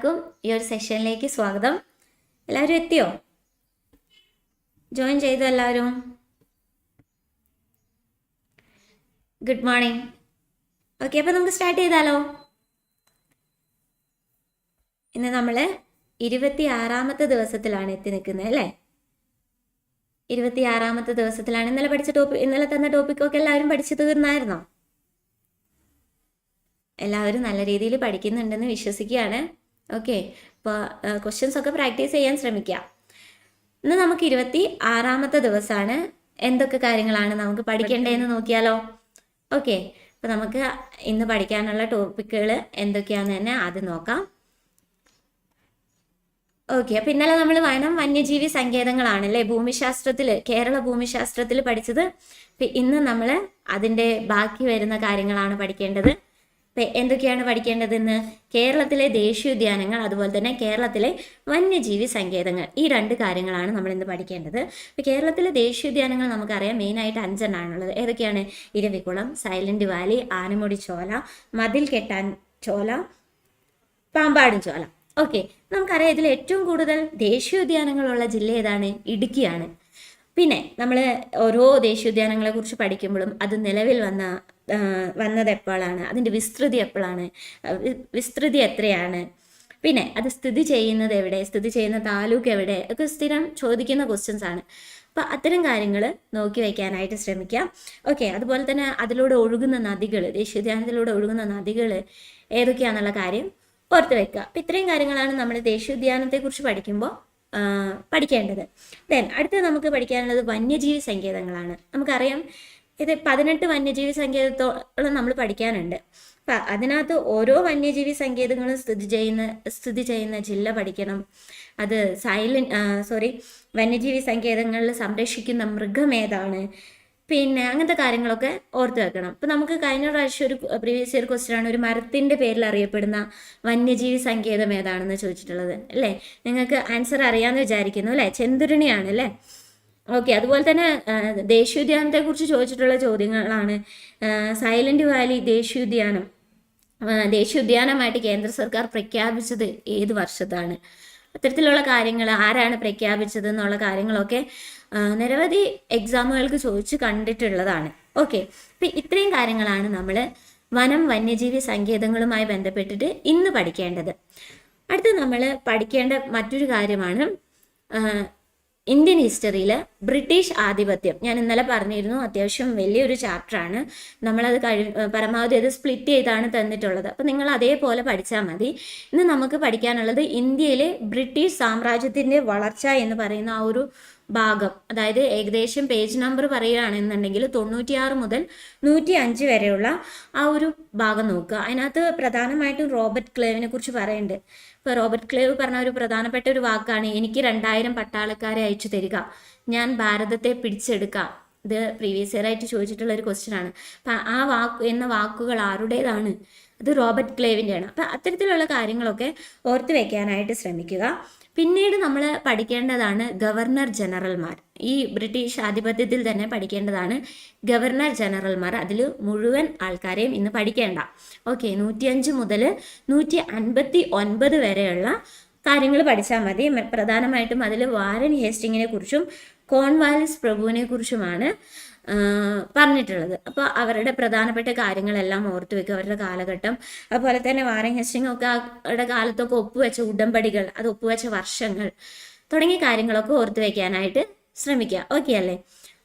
എല്ലാവർക്കും ഈ ഒരു സെഷനിലേക്ക് സ്വാഗതം. എല്ലാവരും എത്തിയോ? ജോയിൻ ചെയ്തു എല്ലാവരും? ഗുഡ് മോർണിംഗ് ഓക്കെ അപ്പോൾ നമുക്ക് സ്റ്റാർട്ട് ചെയ്താലോ? ഇന്ന് നമ്മൾ ഇരുപത്തി ആറാമത്തെ ദിവസത്തിലാണ് എത്തി നിൽക്കുന്നത് അല്ലേ? ഇരുപത്തി ആറാമത്തെ ദിവസത്തിലാണ് ഇന്നലെ പഠിച്ച ടോപ്പിക് ഇന്നലെ തന്ന ടോപ്പിക്കൊക്കെ എല്ലാവരും പഠിച്ചു തീർന്നായിരുന്നോ? എല്ലാവരും നല്ല രീതിയിൽ പഠിക്കുന്നുണ്ടെന്ന് വിശ്വസിക്കുകയാണ്. ഓക്കെ അപ്പോൾ ക്വസ്റ്റ്യൻസ് ഒക്കെ പ്രാക്ടീസ് ചെയ്യാൻ ശ്രമിക്കുക ഇന്ന് നമുക്ക് ഇരുപത്തി ആറാമത്തെ ദിവസമാണ് എന്തൊക്കെ കാര്യങ്ങളാണ് നമുക്ക് പഠിക്കേണ്ടതെന്ന് നോക്കിയാലോ? ഓക്കെ അപ്പോൾ നമുക്ക് ഇന്ന് പഠിക്കാനുള്ള ടോപ്പിക്കുകൾ എന്തൊക്കെയാണെന്ന് തന്നെ ആദ്യം നോക്കാം. ഓക്കെ അപ്പം ഇന്നലെ നമ്മൾ വനം വന്യജീവി സങ്കേതങ്ങളാണ് അല്ലേ? ഭൂമിശാസ്ത്രത്തിൽ കേരള ഭൂമിശാസ്ത്രത്തിൽ പഠിച്ചത്. ഇന്ന് നമ്മൾ അതിന്റെ ബാക്കി വരുന്ന കാര്യങ്ങളാണ് പഠിക്കേണ്ടത്. എന്തൊക്കെയാണ് പഠിക്കേണ്ടതെന്ന്? കേരളത്തിലെ ദേശീയോദ്യാനങ്ങൾ അതുപോലെ തന്നെ കേരളത്തിലെ വന്യജീവി സങ്കേതങ്ങൾ ഈ രണ്ട് കാര്യങ്ങളാണ് നമ്മൾ ഇന്ന് പഠിക്കേണ്ടത്. ഇപ്പോൾ കേരളത്തിലെ ദേശീയോദ്യാനങ്ങൾ നമുക്കറിയാം മെയിനായിട്ട് അഞ്ചെണ്ണാണുള്ളത്. ഏതൊക്കെയാണ്? Eravikulam silent Valley Anamudi Shola Mathikettan ചോല പാമ്പാടും ചോല. ഓക്കെ നമുക്കറിയാം ഇതിൽ ഏറ്റവും കൂടുതൽ ദേശീയോദ്യാനങ്ങളുള്ള ജില്ല ഏതാണ്? ഇടുക്കിയാണ്. പിന്നെ നമ്മൾ ഓരോ ദേശീയോദ്യാനങ്ങളെ കുറിച്ച് പഠിക്കുമ്പോഴും അത് നിലവിൽ വന്ന വന്നത് എപ്പോഴാണ്? അതിന്റെ വിസ്തൃതി എപ്പോഴാണ്? വിസ്തൃതി എത്രയാണ്? പിന്നെ അത് സ്ഥിതി ചെയ്യുന്നത് എവിടെ? സ്ഥിതി ചെയ്യുന്ന താലൂക്ക് എവിടെ? ഒക്കെ സ്ഥിരം ചോദിക്കുന്ന ക്വസ്റ്റ്യൻസ് ആണ്. അപ്പം അത്തരം കാര്യങ്ങൾ നോക്കി വയ്ക്കാനായിട്ട് ശ്രമിക്കാം. ഓക്കെ അതുപോലെ തന്നെ അതിലൂടെ ഒഴുകുന്ന നദികൾ ദേശീയോദ്യാനത്തിലൂടെ ഒഴുകുന്ന നദികൾ ഏതൊക്കെയാണെന്നുള്ള കാര്യം ഓർത്ത് വെക്കുക. അപ്പം ഇത്രയും കാര്യങ്ങളാണ് നമ്മൾ ദേശീയോദ്യാനത്തെക്കുറിച്ച് പഠിക്കുമ്പോൾ പഠിക്കേണ്ടത്. ദെൻ അടുത്തത് നമുക്ക് പഠിക്കാനുള്ളത് വന്യജീവി സങ്കേതങ്ങളാണ്. നമുക്കറിയാം ഇത് പതിനെട്ട് വന്യജീവി സങ്കേതത്തോളം നമ്മൾ പഠിക്കാനുണ്ട്. അപ്പം അതിനകത്ത് ഓരോ വന്യജീവി സങ്കേതങ്ങളും സ്ഥിതി ചെയ്യുന്ന സ്ഥിതി ചെയ്യുന്ന ജില്ല പഠിക്കണം. അത് സൈലൻ സോറി വന്യജീവി സങ്കേതങ്ങളിൽ സംരക്ഷിക്കുന്ന മൃഗം ഏതാണ്? പിന്നെ അങ്ങനത്തെ കാര്യങ്ങളൊക്കെ ഓർത്തു വെക്കണം. ഇപ്പം നമുക്ക് കഴിഞ്ഞ പ്രാവശ്യം ഒരു പ്രീവിയസ് ഇയർ ക്വസ്റ്റ്യൻ ആണ് ഒരു മരത്തിന്റെ പേരിൽ അറിയപ്പെടുന്ന വന്യജീവി സങ്കേതം ഏതാണെന്ന് ചോദിച്ചിട്ടുള്ളത് അല്ലേ? നിങ്ങൾക്ക് ആൻസർ അറിയാമെന്ന് വിചാരിക്കുന്നു അല്ലേ? ചെന്തുരുണിയാണ് അല്ലേ? ഓക്കെ അതുപോലെ തന്നെ ദേശീയോദ്യാനത്തെ കുറിച്ച് ചോദിച്ചിട്ടുള്ള ചോദ്യങ്ങളാണ്. സൈലന്റ് വാലി ദേശീയോദ്യാനം. ദേശീയോദ്യാനമായിട്ട് കേന്ദ്ര സർക്കാർ പ്രഖ്യാപിച്ചത് ഏത് വർഷത്താണ്? അത്തരത്തിലുള്ള കാര്യങ്ങൾ ആരാണ് പ്രഖ്യാപിച്ചത് എന്നുള്ള കാര്യങ്ങളൊക്കെ നിരവധി എക്സാമുകൾക്ക് ചോദിച്ച് കണ്ടിട്ടുള്ളതാണ്. ഓക്കെ അപ്പം ഇത്രയും കാര്യങ്ങളാണ് നമ്മൾ വനം വന്യജീവി സങ്കേതങ്ങളുമായി ബന്ധപ്പെട്ടിട്ട് ഇന്ന് പഠിക്കേണ്ടത്. അടുത്ത് നമ്മൾ പഠിക്കേണ്ട മറ്റൊരു കാര്യമാണ് ഇന്ത്യൻ ഹിസ്റ്ററിയിൽ ബ്രിട്ടീഷ് ആധിപത്യം. ഞാൻ ഇന്നലെ പറഞ്ഞിരുന്നു അത്യാവശ്യം വലിയൊരു ചാപ്റ്ററാണ്. നമ്മളത് കഴി പരമാവധി അത് സ്പ്ലിറ്റ് ചെയ്താണ് തന്നിട്ടുള്ളത്. അപ്പോൾ നിങ്ങൾ അതേപോലെ പഠിച്ചാൽ മതി. ഇന്ന് നമുക്ക് പഠിക്കാനുള്ളത് ഇന്ത്യയിലെ ബ്രിട്ടീഷ് സാമ്രാജ്യത്തിന്റെ വളർച്ച എന്ന് പറയുന്ന ആ ഒരു ഭാഗം. അതായത് ഏകദേശം പേജ് നമ്പർ പറയുകയാണെന്നുണ്ടെങ്കിൽ തൊണ്ണൂറ്റിയാറ് മുതൽ നൂറ്റി അഞ്ച് വരെയുള്ള ആ ഒരു ഭാഗം നോക്കുക. അതിനകത്ത് പ്രധാനമായിട്ടും റോബർട്ട് ക്ലേവിനെ കുറിച്ച് പറയുന്നുണ്ട് ഇപ്പോൾ റോബർട്ട് ക്ലേവ് പറഞ്ഞ ഒരു പ്രധാനപ്പെട്ട ഒരു വാക്കാണ് എനിക്ക് രണ്ടായിരം പട്ടാളക്കാരെ അയച്ചു തരിക. ഞാൻ ഭാരതത്തെ പിടിച്ചെടുക്കാം. ഇത് പ്രീവിയസ് ഇയർ ആയിട്ട് ചോദിച്ചിട്ടുള്ള ഒരു ക്വസ്റ്റ്യൻ ആണ്. ആ വാക്ക് എന്ന വാക്കുകൾ ആരുടേതാണ്? അത് റോബർട്ട് ക്ലേവിന്റെയാണ് അപ്പം അത്തരത്തിലുള്ള കാര്യങ്ങളൊക്കെ ഓർത്ത് വെക്കാനായിട്ട് ശ്രമിക്കുക. പിന്നീട് നമ്മൾ പഠിക്കേണ്ടതാണ് ഗവർണർ ജനറൽമാർ. ഈ ബ്രിട്ടീഷ് ആധിപത്യത്തിൽ തന്നെ പഠിക്കേണ്ടതാണ് ഗവർണർ ജനറൽമാർ. അതിൽ മുഴുവൻ ആൾക്കാരെയും ഇന്ന് പഠിക്കേണ്ട. ഓക്കെ നൂറ്റിയഞ്ച് മുതൽ നൂറ്റി അൻപത്തി ഒൻപത് വരെയുള്ള കാര്യങ്ങൾ പഠിച്ചാൽ മതി. പ്രധാനമായിട്ടും അതിൽ വാരൻ ഹേസ്റ്റിങ്ങിനെ കുറിച്ചും കോൺവാലിസ് പ്രഭുവിനെ കുറിച്ചുമാണ് പറഞ്ഞിട്ടുള്ളത്. അപ്പോൾ അവരുടെ പ്രധാനപ്പെട്ട കാര്യങ്ങളെല്ലാം ഓർത്തു വെക്കുക. അവരുടെ കാലഘട്ടം. അതുപോലെ തന്നെ ഹേസ്റ്റിംഗ് ഒക്കെ അവരുടെ കാലത്തൊക്കെ ഒപ്പുവെച്ച ഉടമ്പടികൾ അത് ഒപ്പുവെച്ച വർഷങ്ങൾ തുടങ്ങിയ കാര്യങ്ങളൊക്കെ ഓർത്തു വെക്കാനായിട്ട് ശ്രമിക്കുക. ഓക്കെ അല്ലേ?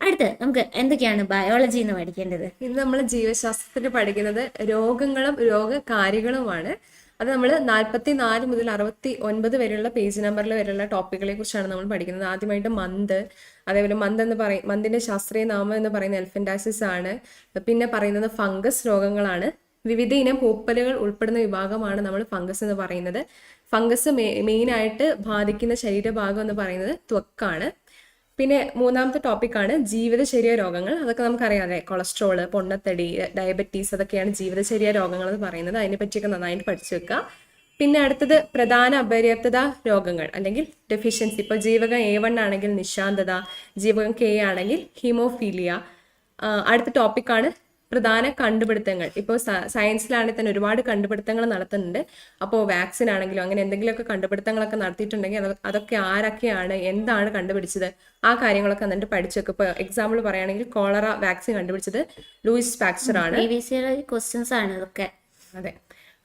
അടുത്ത് നമുക്ക് എന്തൊക്കെയാണ് ബയോളജി എന്ന് പഠിക്കേണ്ടത്? ഇന്ന് നമ്മൾ ജീവശാസ്ത്രത്തിൽ പഠിക്കുന്നത് രോഗങ്ങളും രോഗകാരികളുമാണ്. അത് നമ്മൾ നാൽപ്പത്തി നാല് മുതൽ അറുപത്തി ഒൻപത് വരെയുള്ള പേജ് നമ്പറിൽ വരെയുള്ള ടോപ്പിക്കുകളെ കുറിച്ചാണ് നമ്മൾ പഠിക്കുന്നത്. ആദ്യമായിട്ട് മന്ത് അതേപോലെ മന്ത് എന്ന് പറയും മന്തിന്റെ ശാസ്ത്രീയ നാമം എന്ന് പറയുന്നത് എൽഫൻഡാസിസ് ആണ്. പിന്നെ പറയുന്നത് ഫംഗസ് രോഗങ്ങളാണ്. വിവിധ ഇനം പൂപ്പലുകൾ ഉൾപ്പെടുന്ന വിഭാഗമാണ് നമ്മൾ ഫംഗസ് എന്ന് പറയുന്നത്. ഫംഗസ് മെയിനായിട്ട് ബാധിക്കുന്ന ശരീരഭാഗം എന്ന് പറയുന്നത് ത്വക്കാണ്. പിന്നെ മൂന്നാമത്തെ ടോപ്പിക്കാണ് ജീവിതചര്യ രോഗങ്ങൾ. അതൊക്കെ നമുക്കറിയാതെ കൊളസ്ട്രോൾ പൊണ്ണത്തടി ഡയബറ്റീസ് അതൊക്കെയാണ് ജീവിതചര്യ രോഗങ്ങൾ എന്ന് പറയുന്നത്. അതിനെ പറ്റിയൊക്കെ നന്നായിട്ട് പഠിച്ചു വെക്കുക പിന്നെ അടുത്തത് പ്രധാന അപര്യാപ്തത രോഗങ്ങൾ അല്ലെങ്കിൽ ഡെഫിഷ്യൻസി ഇപ്പോൾ ജീവകം എ വൺ ആണെങ്കിൽ നിശാന്തത ജീവകം കെ ആണെങ്കിൽ ഹീമോഫീലിയ അടുത്ത ടോപ്പിക്കാണ് പ്രധാന കണ്ടുപിടുത്തങ്ങൾ. ഇപ്പോൾ സയൻസിലാണെങ്കിൽ തന്നെ ഒരുപാട് കണ്ടുപിടുത്തങ്ങൾ നടത്തുന്നുണ്ട്. അപ്പോൾ വാക്സിൻ ആണെങ്കിലും അങ്ങനെ എന്തെങ്കിലുമൊക്കെ കണ്ടുപിടുത്തങ്ങളൊക്കെ നടത്തിയിട്ടുണ്ടെങ്കിൽ അതൊക്കെ ആരൊക്കെയാണ് എന്താണ് കണ്ടുപിടിച്ചത് ആ കാര്യങ്ങളൊക്കെ എന്നിട്ട് പഠിച്ചൊക്കെ. ഇപ്പോൾ എക്സാമ്പിൾ പറയുകയാണെങ്കിൽ കോളറ വാക്സിൻ കണ്ടുപിടിച്ചത് ലൂയിസ് പാക്ചർ ആണ്. ക്വസ്റ്റ്യൻസ് ആണ് ഇതൊക്കെ അതെ.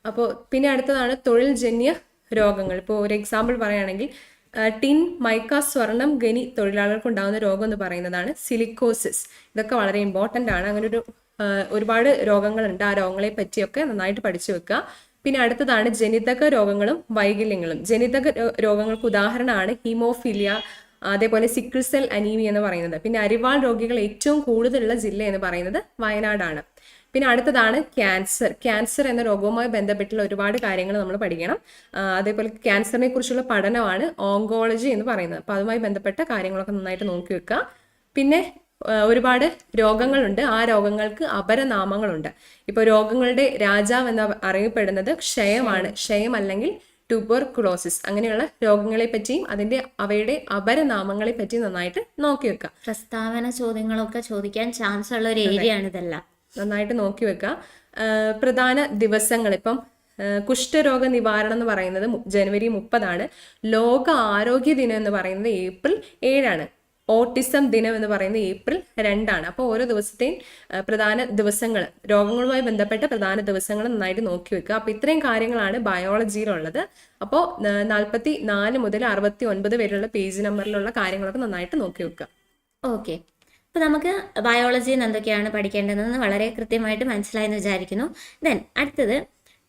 അപ്പോൾ പിന്നെ അടുത്തതാണ് തൊഴിൽ ജന്യ രോഗങ്ങൾ. ഇപ്പോൾ ഒരു എക്സാമ്പിൾ പറയുകയാണെങ്കിൽ ടിൻ മൈക്ക സ്വർണം ഗനി തൊഴിലാളികൾക്ക് ഉണ്ടാകുന്ന രോഗം എന്ന് പറയുന്നതാണ് സിലിക്കോസിസ് ഇതൊക്കെ വളരെ ഇമ്പോർട്ടന്റ് ആണ്. അങ്ങനെ ഒരു ഒരുപാട് രോഗങ്ങളുണ്ട്. ആ രോഗങ്ങളെ പറ്റിയൊക്കെ നന്നായിട്ട് പഠിച്ചു വെക്കുക. പിന്നെ അടുത്തതാണ് ജനിതക രോഗങ്ങളും വൈകല്യങ്ങളും. ജനിതക രോഗങ്ങൾക്ക് ഉദാഹരണമാണ് ഹീമോഫിലിയ അതേപോലെ സിക്കിൾ സെൽ അനീമിയ എന്ന് പറയുന്നത്. പിന്നെ അരിവാൾ രോഗികൾ ഏറ്റവും കൂടുതലുള്ള ജില്ല എന്ന് പറയുന്നത് വയനാടാണ്. പിന്നെ അടുത്തതാണ് ക്യാൻസർ ക്യാൻസർ എന്ന രോഗവുമായി ബന്ധപ്പെട്ടുള്ള ഒരുപാട് കാര്യങ്ങൾ നമ്മൾ പഠിക്കണം. അതേപോലെ ക്യാൻസറിനെ കുറിച്ചുള്ള പഠനമാണ് ഓങ്കോളജി എന്ന് പറയുന്നത്. അപ്പോൾ അതുമായി ബന്ധപ്പെട്ട കാര്യങ്ങളൊക്കെ നന്നായിട്ട് നോക്കി വെക്കുക. പിന്നെ ഒരുപാട് രോഗങ്ങളുണ്ട്. ആ രോഗങ്ങൾക്ക് അപരനാമങ്ങളുണ്ട്. ഇപ്പോൾ രോഗങ്ങളുടെ രാജാവ് എന്ന് അറിയപ്പെടുന്നത് ക്ഷയമാണ്. ക്ഷയം. അല്ലെങ്കിൽ ട്യൂബർകുലോസിസ് അങ്ങനെയുള്ള രോഗങ്ങളെ പറ്റിയും അതിന്റെ അവയുടെ അപരനാമങ്ങളെ പറ്റിയും നന്നായിട്ട് നോക്കി വെക്കുക പ്രസ്താവന ചോദ്യങ്ങളൊക്കെ ചോദിക്കാൻ ചാൻസ് ഉള്ള ഒരു ഏരിയ ആണ് ഇതെല്ലാം. നന്നായിട്ട് നോക്കി വെക്കുക പ്രധാന ദിവസങ്ങൾ ഇപ്പം കുഷ്ഠരോഗ നിവാരണം എന്ന് പറയുന്നത് ജനുവരി മുപ്പതാണ്. ലോക ആരോഗ്യ ദിനം എന്ന് പറയുന്നത് ഏപ്രിൽ ഏഴാണ്. ഓട്ടിസം ദിനം എന്ന് പറയുന്നത് ഏപ്രിൽ രണ്ടാണ്. അപ്പോൾ ഓരോ ദിവസത്തെയും പ്രധാന ദിവസങ്ങൾ രോഗങ്ങളുമായി ബന്ധപ്പെട്ട പ്രധാന ദിവസങ്ങൾ നന്നായിട്ട് നോക്കി വെക്കുക. അപ്പോൾ ഇത്രയും കാര്യങ്ങളാണ് ബയോളജിയിലുള്ളത്. അപ്പോൾ നാൽപ്പത്തി നാല് മുതൽ അറുപത്തി ഒൻപത് വരെയുള്ള പേജ് നമ്പറിലുള്ള കാര്യങ്ങളൊക്കെ നന്നായിട്ട് നോക്കി വെക്കുക. ഓക്കെ. അപ്പോൾ നമുക്ക് ബയോളജിയിൽ നിന്ന് എന്തൊക്കെയാണ് പഠിക്കേണ്ടതെന്ന് വളരെ കൃത്യമായിട്ട് മനസ്സിലായെന്ന് വിചാരിക്കുന്നു. ദെൻ അടുത്തത്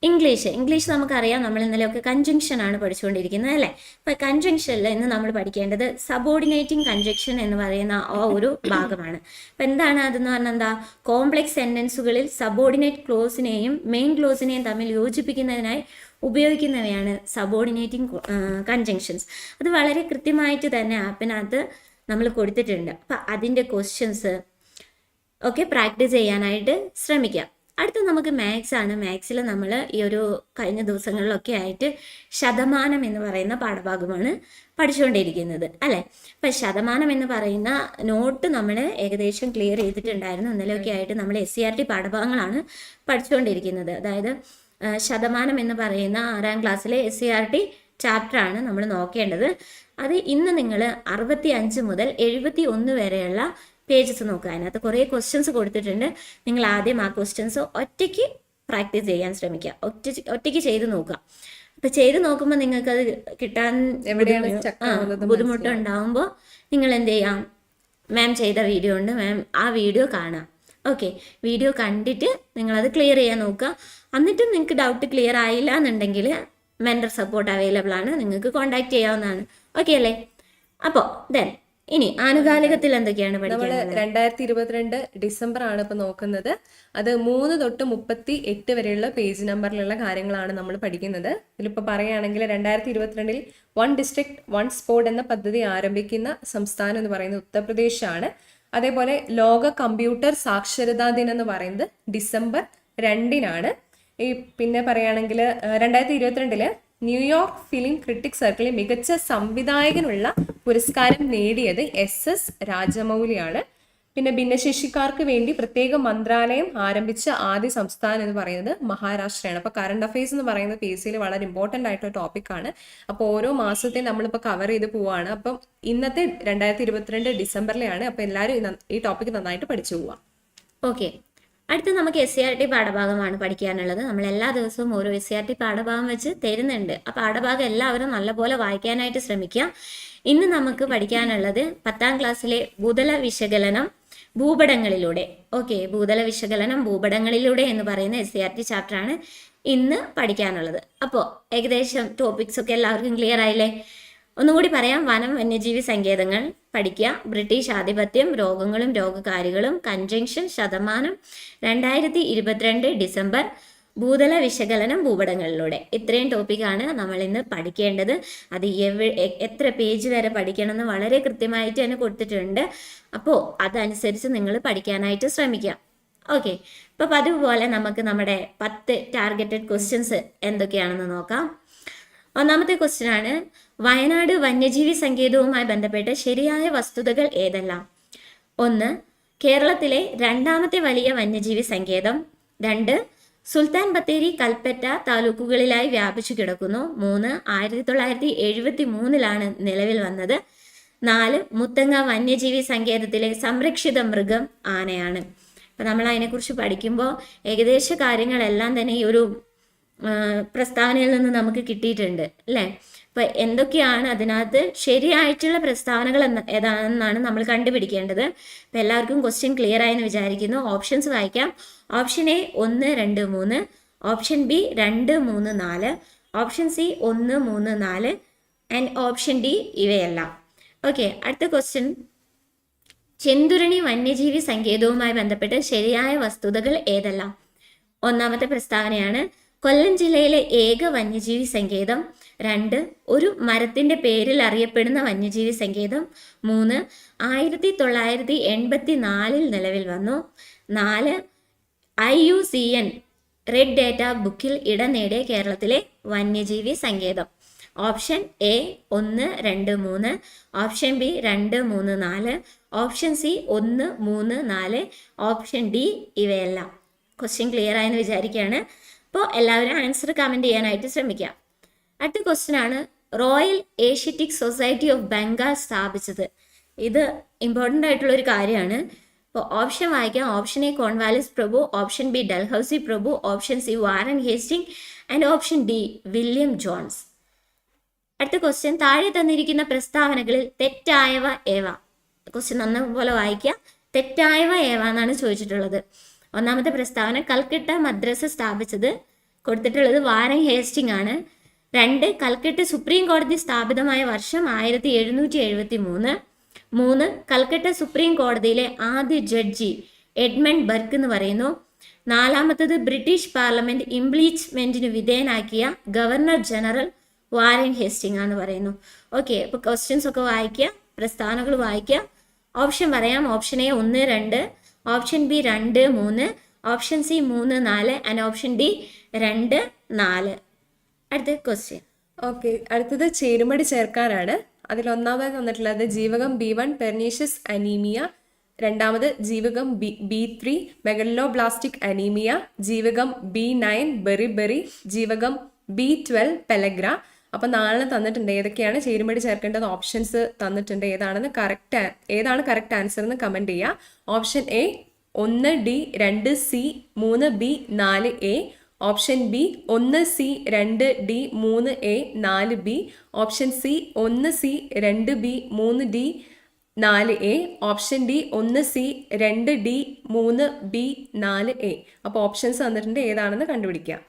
ഇംഗ്ലീഷ്. ഇംഗ്ലീഷ് നമുക്കറിയാം നമ്മൾ ഇന്നലെയൊക്കെ കൺജങ്ഷൻ ആണ് പഠിച്ചുകൊണ്ടിരിക്കുന്നത് അല്ലേ? ഇപ്പൊ കൺജങ്ഷനിൽ ഇന്ന് നമ്മൾ പഠിക്കേണ്ടത് സബോർഡിനേറ്റിംഗ് കൺജങ്ഷൻ എന്ന് പറയുന്ന ആ ഒരു ഭാഗമാണ്. അപ്പോൾ എന്താണ് അതെന്ന് പറഞ്ഞാൽ എന്താ? കോംപ്ലക്സ് സെന്റൻസുകളിൽ സബോർഡിനേറ്റ് ക്ലോസിനെയും മെയിൻ ക്ലോസിനെയും തമ്മിൽ യോജിപ്പിക്കുന്നതിനായി ഉപയോഗിക്കുന്നവയാണ് സബോർഡിനേറ്റിംഗ് കൺജങ്ഷൻസ് അത് വളരെ കൃത്യമായിട്ട് തന്നെ ആപ്പിനകത്ത് നമ്മൾ കൊടുത്തിട്ടുണ്ട്. അപ്പം അതിന്റെ ക്വസ്റ്റ്യൻസ് ഒക്കെ പ്രാക്ടീസ് ചെയ്യാനായിട്ട് ശ്രമിക്കാം. അടുത്ത നമുക്ക് മാത്സ് ആണ്. മാത്സിൽ നമ്മൾ ഈ ഒരു കഴിഞ്ഞ ദിവസങ്ങളിലൊക്കെ ആയിട്ട് ശതമാനം എന്ന് പറയുന്ന പാഠഭാഗമാണ് പഠിച്ചുകൊണ്ടിരിക്കുന്നത് അല്ലേ? അപ്പം ശതമാനം എന്ന് പറയുന്ന നോട്ട് നമ്മൾ ഏകദേശം ക്ലിയർ ചെയ്തിട്ടുണ്ടായിരുന്നു. ഇന്നലെയൊക്കെ ആയിട്ട് നമ്മൾ എസ് സി ആർ ടി പാഠഭാഗങ്ങളാണ് പഠിച്ചുകൊണ്ടിരിക്കുന്നത് അതായത് ശതമാനം എന്ന് പറയുന്ന ആറാം ക്ലാസ്സിലെ എസ് സി ആർ ടി ചാപ്റ്ററാണ് നമ്മൾ നോക്കേണ്ടത്. അത് ഇന്ന് നിങ്ങൾ അറുപത്തി അഞ്ച് മുതൽ എഴുപത്തി ഒന്ന് വരെയുള്ള പേജസ് നോക്കുക. അതിനകത്ത് കുറേ ക്വസ്റ്റ്യൻസ് കൊടുത്തിട്ടുണ്ട്. നിങ്ങൾ ആദ്യം ആ ക്വസ്റ്റ്യൻസ് ഒറ്റയ്ക്ക് പ്രാക്ടീസ് ചെയ്യാൻ ശ്രമിക്കുക. ഒറ്റ ഒറ്റയ്ക്ക് ചെയ്ത് നോക്കുക. അപ്പൊ ചെയ്ത് നോക്കുമ്പോൾ നിങ്ങൾക്ക് അത് കിട്ടാൻ എവിടെയാണ് ബുദ്ധിമു- stuck ആ, ആവുന്നത് ബുദ്ധിമുട്ട് ഉണ്ടാവുമ്പോൾ നിങ്ങൾ എന്ത് ചെയ്യാം? മാം ചെയ്ത വീഡിയോ ഉണ്ട്. മാം ആ വീഡിയോ കാണാം. ഓക്കെ വീഡിയോ കണ്ടിട്ട് നിങ്ങൾ അത് ക്ലിയർ ചെയ്യാൻ നോക്കുക. എന്നിട്ടും നിങ്ങൾക്ക് ഡൗട്ട് ക്ലിയർ ആയില്ല എന്നുണ്ടെങ്കിൽ മെന്റർ സപ്പോർട്ട് അവൈലബിൾ ആണ്. നിങ്ങൾക്ക് കോൺടാക്ട് ചെയ്യാവുന്നതാണ്. ഓക്കെ അല്ലേ? അപ്പോൾ ദെൻ ഇനി ആനുകാലികത്തിൽ എന്തൊക്കെയാണ് നമ്മൾ രണ്ടായിരത്തി ഇരുപത്തിരണ്ട് ഡിസംബർ ആണ് ഇപ്പൊ നോക്കുന്നത്. അത് മൂന്ന് തൊട്ട് മുപ്പത്തി എട്ട് വരെയുള്ള പേജ് നമ്പറിലുള്ള കാര്യങ്ങളാണ് നമ്മൾ പഠിക്കുന്നത്. ഇതിലിപ്പോ പറയുകയാണെങ്കിൽ രണ്ടായിരത്തി ഇരുപത്തിരണ്ടിൽ വൺ ഡിസ്ട്രിക്ട് വൺ സ്പോർട് എന്ന പദ്ധതി ആരംഭിക്കുന്ന സംസ്ഥാനം എന്ന് പറയുന്നത് ഉത്തർപ്രദേശ് ആണ് അതേപോലെ ലോക കമ്പ്യൂട്ടർ സാക്ഷരതാ ദിനം എന്ന് പറയുന്നത് ഡിസംബർ രണ്ടിനാണ്. ഈ പിന്നെ പറയുകയാണെങ്കിൽ രണ്ടായിരത്തി ഇരുപത്തിരണ്ടിൽ ന്യൂയോർക്ക് ഫിലിം ക്രിട്ടിക് സർക്കിളിൽ മികച്ച സംവിധായകനുള്ള പുരസ്കാരം നേടിയത് എസ് എസ് രാജമൗലിയാണ്. പിന്നെ ഭിന്നശേഷിക്കാർക്ക് വേണ്ടി പ്രത്യേക മന്ത്രാലയം ആരംഭിച്ച ആദ്യ സംസ്ഥാനം എന്ന് പറയുന്നത് മഹാരാഷ്ട്രയാണ്. അപ്പോൾ കറണ്ട് അഫയേഴ്സ് എന്ന് പറയുന്നത് പി എസ് സിയിൽ വളരെ ഇമ്പോർട്ടന്റ് ആയിട്ടുള്ള ടോപ്പിക്കാണ് അപ്പോൾ ഓരോ മാസത്തെയും നമ്മളിപ്പോൾ കവർ ചെയ്ത് പോവാണ്. അപ്പം ഇന്നത്തെ രണ്ടായിരത്തി ഇരുപത്തിരണ്ട് ഡിസംബറിലെയാണ് അപ്പോൾ എല്ലാവരും ഈ ടോപ്പിക് നന്നായിട്ട് പഠിച്ചു പോവാം. ഓക്കെ അടുത്ത് നമുക്ക് എസ് സി ആർ ടി പാഠഭാഗമാണ് പഠിക്കാനുള്ളത്. നമ്മൾ എല്ലാ ദിവസവും ഓരോ എസ് സി ആർ ടി പാഠഭാഗം വെച്ച് തരുന്നുണ്ട്. ആ പാഠഭാഗം എല്ലാവരും നല്ലപോലെ വായിക്കാനായിട്ട് ശ്രമിക്കുക ഇന്ന് നമുക്ക് പഠിക്കാനുള്ളത് പത്താം ക്ലാസ്സിലെ ഭൂതല വിശകലനം ഭൂപടങ്ങളിലൂടെ. ഓക്കെ ഭൂതല വിശകലനം ഭൂപടങ്ങളിലൂടെ എന്ന് പറയുന്ന എസ് സി ആർ ടി ചാപ്റ്ററാണ് ഇന്ന് പഠിക്കാനുള്ളത്. അപ്പോൾ ഏകദേശം ടോപ്പിക്സ് ഒക്കെ എല്ലാവർക്കും ക്ലിയർ ആയില്ലേ? ഒന്നുകൂടി പറയാം. വനം വന്യജീവി സങ്കേതങ്ങൾ പഠിക്കുക. ബ്രിട്ടീഷ് ആധിപത്യം രോഗങ്ങളും രോഗകാരികളും കൺജങ്ഷൻ ശതമാനം രണ്ടായിരത്തി ഇരുപത്തിരണ്ട് ഡിസംബർ ഭൂതല വിശകലനം ഭൂപടങ്ങളിലൂടെ. ഇത്രയും ടോപ്പിക്കാണ് നമ്മൾ ഇന്ന് പഠിക്കേണ്ടത്. അത് എവ് എത്ര പേജ് വരെ പഠിക്കണം എന്ന് വളരെ കൃത്യമായിട്ട് തന്നെ കൊടുത്തിട്ടുണ്ട്. അപ്പോൾ അതനുസരിച്ച് നിങ്ങൾ പഠിക്കാനായിട്ട് ശ്രമിക്കുക. ഓക്കെ അപ്പോൾ പതിവ് പോലെ നമുക്ക് നമ്മുടെ പത്ത് ടാർഗറ്റഡ് ക്വസ്റ്റ്യൻസ് എന്തൊക്കെയാണെന്ന് നോക്കാം. ഒന്നാമത്തെ ക്വസ്റ്റ്യൻ ആണ് വയനാട് വന്യജീവി സങ്കേതവുമായി ബന്ധപ്പെട്ട് ശരിയായ വസ്തുതകൾ ഏതെല്ലാം? ഒന്ന് കേരളത്തിലെ രണ്ടാമത്തെ വലിയ വന്യജീവി സങ്കേതം. രണ്ട് സുൽത്താൻ ബത്തേരി കൽപ്പറ്റ താലൂക്കുകളിലായി വ്യാപിച്ചു കിടക്കുന്നു. മൂന്ന് ആയിരത്തി തൊള്ളായിരത്തി എഴുപത്തി മൂന്നിലാണ് നിലവിൽ വന്നത്. നാല് മുത്തങ്ങ വന്യജീവി സങ്കേതത്തിലെ സംരക്ഷിത മൃഗം ആനയാണ്. അപ്പം നമ്മൾ അതിനെക്കുറിച്ച് പഠിക്കുമ്പോൾ ഏകദേശ കാര്യങ്ങളെല്ലാം തന്നെ ഈ ഒരു പ്രസ്താവനയിൽ നിന്ന് നമുക്ക് കിട്ടിയിട്ടുണ്ട് അല്ലേ? അപ്പം എന്തൊക്കെയാണ് അതിനകത്ത് ശരിയായിട്ടുള്ള പ്രസ്താവനകൾ എന്ന് ഏതാണെന്നാണ് നമ്മൾ കണ്ടുപിടിക്കേണ്ടത്. അപ്പം എല്ലാവർക്കും ക്വസ്റ്റ്യൻ ക്ലിയർ ആയെന്ന് വിചാരിക്കുന്നു. ഓപ്ഷൻസ് വായിക്കാം. ഓപ്ഷൻ എ ഒന്ന് രണ്ട് മൂന്ന്. ഓപ്ഷൻ ബി രണ്ട് മൂന്ന് നാല്. ഓപ്ഷൻ സി ഒന്ന് മൂന്ന് നാല്. ആൻഡ് ഓപ്ഷൻ ഡി ഇവയെല്ലാം. ഓക്കെ അടുത്ത ക്വസ്റ്റ്യൻ ചെന്തുരണി വന്യജീവി സങ്കേതവുമായി ബന്ധപ്പെട്ട് ശരിയായ വസ്തുതകൾ ഏതെല്ലാം? ഒന്നാമത്തെ പ്രസ്താവനയാണ് കൊല്ലം ജില്ലയിലെ ഏക വന്യജീവി സങ്കേതം. രണ്ട് ഒരു മരത്തിന്റെ പേരിൽ അറിയപ്പെടുന്ന വന്യജീവി സങ്കേതം. മൂന്ന് ആയിരത്തി തൊള്ളായിരത്തി എൺപത്തി നാലിൽ നിലവിൽ വന്നു. നാല് I U C N red data ബുക്കിൽ ഇടം നേടിയ കേരളത്തിലെ വന്യജീവി സങ്കേതം. ഓപ്ഷൻ എ ഒന്ന് രണ്ട് മൂന്ന് ഓപ്ഷൻ ബി രണ്ട് മൂന്ന് നാല് ഓപ്ഷൻ സി ഒന്ന് മൂന്ന് നാല് ഓപ്ഷൻ ഡി ഇവയെല്ലാം. ക്വസ്റ്റ്യൻ ക്ലിയർ ആയെന്ന് വിചാരിക്കുകയാണ്. അപ്പോൾ എല്ലാവരും ആൻസർ കമന്റ് ചെയ്യാനായിട്ട് ശ്രമിക്കാം. അടുത്ത ക്വസ്റ്റ്യൻ ആണ്. Royal Asiatic Society of Bengal സ്ഥാപിച്ചത്. ഇത് ഇമ്പോർട്ടന്റ് ആയിട്ടുള്ള ഒരു കാര്യമാണ്. ഇപ്പോൾ ഓപ്ഷൻ വായിക്കാം. ഓപ്ഷൻ എ കോൺവാലിസ് പ്രഭു option B Dalhousie Prabhu option C Warren Hastings and option D William Jones അടുത്ത ക്വസ്റ്റ്യൻ താഴെ തന്നിരിക്കുന്ന പ്രസ്താവനകളിൽ തെറ്റായവ ഏവ? ക്വസ്റ്റ്യൻ നന്നപോലെ വായിക്കാം. തെറ്റായവ ഏവ എന്നാണ് ചോദിച്ചിട്ടുള്ളത്. ഒന്നാമത്തെ പ്രസ്താവന കൽക്കട്ട മദ്രസ സ്ഥാപിച്ചത്. കൊടുത്തിട്ടുള്ളത് വാരൻ ഹേസ്റ്റിംഗ് ആണ്. രണ്ട് കൽക്കട്ട സുപ്രീം കോടതി സ്ഥാപിതമായ വർഷം ആയിരത്തി എഴുന്നൂറ്റി എഴുപത്തി മൂന്ന് മൂന്ന് കൽക്കട്ട സുപ്രീം കോടതിയിലെ ആദ്യ ജഡ്ജി എഡ്മണ്ട് ബർക്ക് എന്ന് പറയുന്നു. നാലാമത്തത് ബ്രിട്ടീഷ് പാർലമെന്റ് ഇംപ്ലീച്ച്മെന്റിന് വിധേയനാക്കിയ ഗവർണർ ജനറൽ വാരൻ ഹേസ്റ്റിംഗ് ആണെന്ന് പറയുന്നു. ഓക്കെ അപ്പോൾ ക്വസ്റ്റ്യൻസ് ഒക്കെ വായിക്കുക പ്രസ്താവനകൾ വായിക്കുക. ഓപ്ഷൻ പറയാം. ഓപ്ഷൻ എ ഒന്ന് രണ്ട്. ഓപ്ഷൻ ബി രണ്ട് മൂന്ന്. ഓപ്ഷൻ സി മൂന്ന് നാല്. ആൻഡ് ഓപ്ഷൻ ഡി രണ്ട് നാല്. അടുത്ത ക്വസ്റ്റ്യൻ ഓക്കെ അടുത്തത് ചേരുമടി ചേർക്കാനാണ് അതിൽ ഒന്നാമതായി വന്നിട്ടുള്ളത് ജീവകം ബി വൺ പെർനീഷ്യസ് അനീമിയ രണ്ടാമത് ജീവകം B B three megaloblastic anaemia ജീവകം ബി നയൻ ബെറി ബെറി ജീവകം ബി ട്വൽവ് പെലഗ്ര അപ്പം നാളെ തന്നിട്ടുണ്ട്. ഏതൊക്കെയാണ് ചേരുമടി ചേർക്കേണ്ടത്? ഓപ്ഷൻസ് തന്നിട്ടുണ്ട്. ഏതാണെന്ന് കറക്റ്റ് ഏതാണ് കറക്റ്റ് ആൻസർ എന്ന് കമന്റ് ചെയ്യുക ഓപ്ഷൻ എ ഒന്ന് ഡി രണ്ട് സി മൂന്ന് ബി നാല് എ ഓപ്ഷൻ ബി ഒന്ന് സി രണ്ട് ഡി മൂന്ന് എ നാല് ബി. ഓപ്ഷൻ സി ഒന്ന് സി രണ്ട് ബി മൂന്ന് ഡി നാല് എ. ഓപ്ഷൻ ഡി ഒന്ന് സി രണ്ട് ഡി മൂന്ന് ബി നാല് എ. അപ്പോൾ ഓപ്ഷൻസ് തന്നിട്ടുണ്ട് ഏതാണെന്ന് കണ്ടുപിടിക്കാം.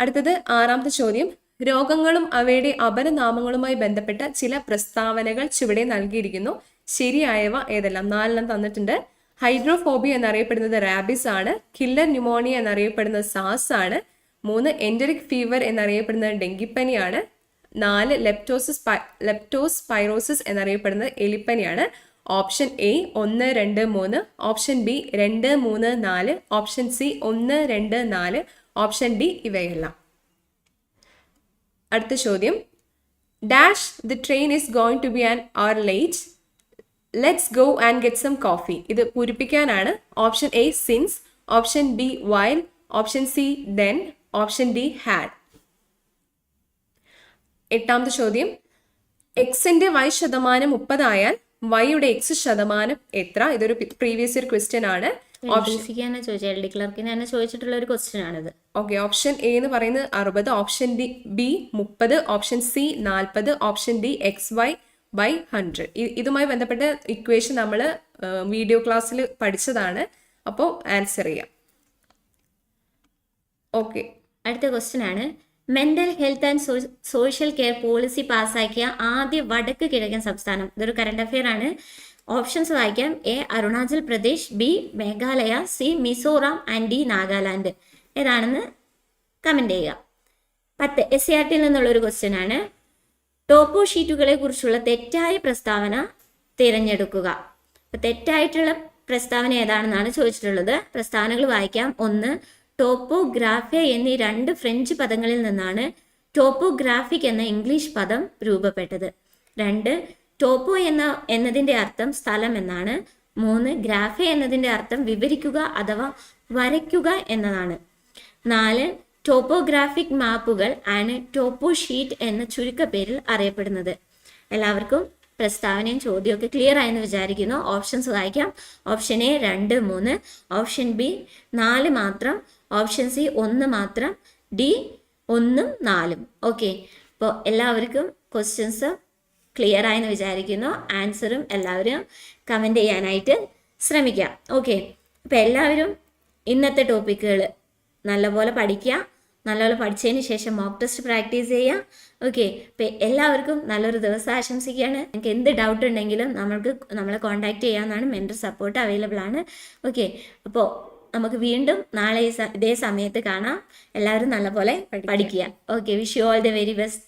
അടുത്തത് ആറാമത്തെ ചോദ്യം. രോഗങ്ങളും അവയുടെ അപരനാമങ്ങളുമായി ബന്ധപ്പെട്ട ചില പ്രസ്താവനകൾ ചുവടെ നൽകിയിരിക്കുന്നു. ശരിയായവ ഏതെല്ലാം? നാലെണ്ണം തന്നിട്ടുണ്ട്. ഹൈഡ്രോഫോബിയ എന്നറിയപ്പെടുന്നത് റാബിസ് ആണ്. കില്ലർ ന്യൂമോണിയ എന്നറിയപ്പെടുന്നത് സാസ് ആണ്. മൂന്ന് എൻഡറിക് ഫീവർ എന്നറിയപ്പെടുന്നത് ഡെങ്കിപ്പനിയാണ് നാല് ലെപ്റ്റോസിസ് ലെപ്റ്റോസ് പൈറോസിസ് എന്നറിയപ്പെടുന്നത് എലിപ്പനിയാണ് ഓപ്ഷൻ എ ഒന്ന് രണ്ട് മൂന്ന് ഓപ്ഷൻ ബി രണ്ട് മൂന്ന് നാല് ഓപ്ഷൻ സി ഒന്ന് രണ്ട് നാല് ഓപ്ഷൻ ഡി ഇവയെല്ലാം. അടുത്ത ചോദ്യം. Dash the train is going to be an hour late let's go and get some coffee ഇത് പൂരിപ്പിക്കാനാണ്. Option A since option B while option C then option D had എട്ടാമത്തെ ചോദ്യം. എക്സിന്റെ വൈ ശതമാനം മുപ്പതായാൽ വൈയുടെ X ശതമാനം എത്ര? ഇതൊരു പ്രീവിയസ് ഇയർ ക്വസ്റ്റ്യൻ ആണ്. ചോദിച്ചിട്ടുള്ള ഒരു ക്വസ്റ്റ്യൻ ആണിത്. ഓക്കെ ഓപ്ഷൻ എ എന്ന് പറയുന്നത് അറുപത് ഓപ്ഷൻ ഡി ബി മുപ്പത് ഓപ്ഷൻ സി നാൽപ്പത് option D X Y by hundred ഇതുമായി ബന്ധപ്പെട്ട ഇക്വേഷൻ നമ്മൾ വീഡിയോ ക്ലാസ്സിൽ പഠിച്ചതാണ്. അപ്പോൾ ആൻസർ ചെയ്യാം. ഓക്കെ അടുത്ത ക്വസ്റ്റ്യൻ ആണ്. Mental health and social care policy പാസ്സാക്കിയ ആദ്യ വടക്ക് കിഴക്കൻ സംസ്ഥാനം. ഇതൊരു കറണ്ട് അഫെയർ ആണ്. ഓപ്ഷൻസ് വായിക്കാം. A Arunachal Pradesh. B Meghalaya. C Mizoram and D Nagaland. ഏതാണെന്ന് കമന്റ് ചെയ്യുക. പത്ത്. എസ് സി ആർ ടിയിൽ നിന്നുള്ള ഒരു ക്വസ്റ്റ്യൻ ആണ്. ടോപ്പോ ഷീറ്റുകളെ കുറിച്ചുള്ള തെറ്റായ പ്രസ്താവന തിരഞ്ഞെടുക്കുക. അപ്പൊ തെറ്റായിട്ടുള്ള പ്രസ്താവന ഏതാണെന്നാണ് ചോദിച്ചിട്ടുള്ളത്. പ്രസ്താവനകൾ വായിക്കാം. ഒന്ന് ടോപ്പോഗ്രാഫിയ എന്നീ രണ്ട് ഫ്രഞ്ച് പദങ്ങളിൽ നിന്നാണ് ടോപ്പോഗ്രാഫിക് എന്ന ഇംഗ്ലീഷ് പദം രൂപപ്പെട്ടത്. രണ്ട് ടോപ്പോ എന്ന എന്നതിന്റെ അർത്ഥം സ്ഥലം എന്നാണ്. മൂന്ന് ഗ്രാഫ എന്നതിന്റെ അർത്ഥം വിവരിക്കുക അഥവാ വരയ്ക്കുക എന്നതാണ്. നാല് ടോപ്പോഗ്രാഫിക് മാപ്പുകൾ ആണ് ടോപ്പോ ഷീറ്റ് എന്ന ചുരുക്ക പേരിൽ അറിയപ്പെടുന്നത്. എല്ലാവർക്കും പ്രസ്താവനയും ചോദ്യമൊക്കെ ക്ലിയർ ആയെന്ന് വിചാരിക്കുന്നു. ഓപ്ഷൻസ് വായിക്കാം. ഓപ്ഷൻ എ രണ്ട് മൂന്ന്. ഓപ്ഷൻ ബി നാല് മാത്രം. ഓപ്ഷൻ സി ഒന്ന് മാത്രം. ഡി ഒന്നും നാലും. ഓക്കെ അപ്പോൾ എല്ലാവർക്കും ക്വസ്റ്റ്യൻസ് ക്ലിയർ ആയെന്ന് വിചാരിക്കുന്നു. ആൻസറും എല്ലാവരും കമന്റ് ചെയ്യാനായിട്ട് ശ്രമിക്കാം. ഓക്കെ അപ്പോൾ എല്ലാവരും ഇന്നത്തെ ടോപ്പിക്കുകൾ നല്ലപോലെ പഠിക്കുക. നല്ലപോലെ പഠിച്ചതിന് ശേഷം മോക്ക് ടെസ്റ്റ് പ്രാക്ടീസ് ചെയ്യുക ഓക്കെ അപ്പോൾ എല്ലാവർക്കും നല്ലൊരു ദിവസം ആശംസിക്കുകയാണ്. നിങ്ങൾക്ക് എന്ത് ഡൗട്ട് ഉണ്ടെങ്കിലും നമ്മൾക്ക് നമ്മളെ കോൺടാക്ട് ചെയ്യാവുന്നതാണ്. മെന്റർ സപ്പോർട്ട് അവൈലബിൾ ആണ്. ഓക്കെ അപ്പോൾ നമുക്ക് വീണ്ടും നാളെ ഇതേ സമയത്ത് കാണാം. എല്ലാവരും നല്ലപോലെ പഠിക്കുക okay wish you all the very best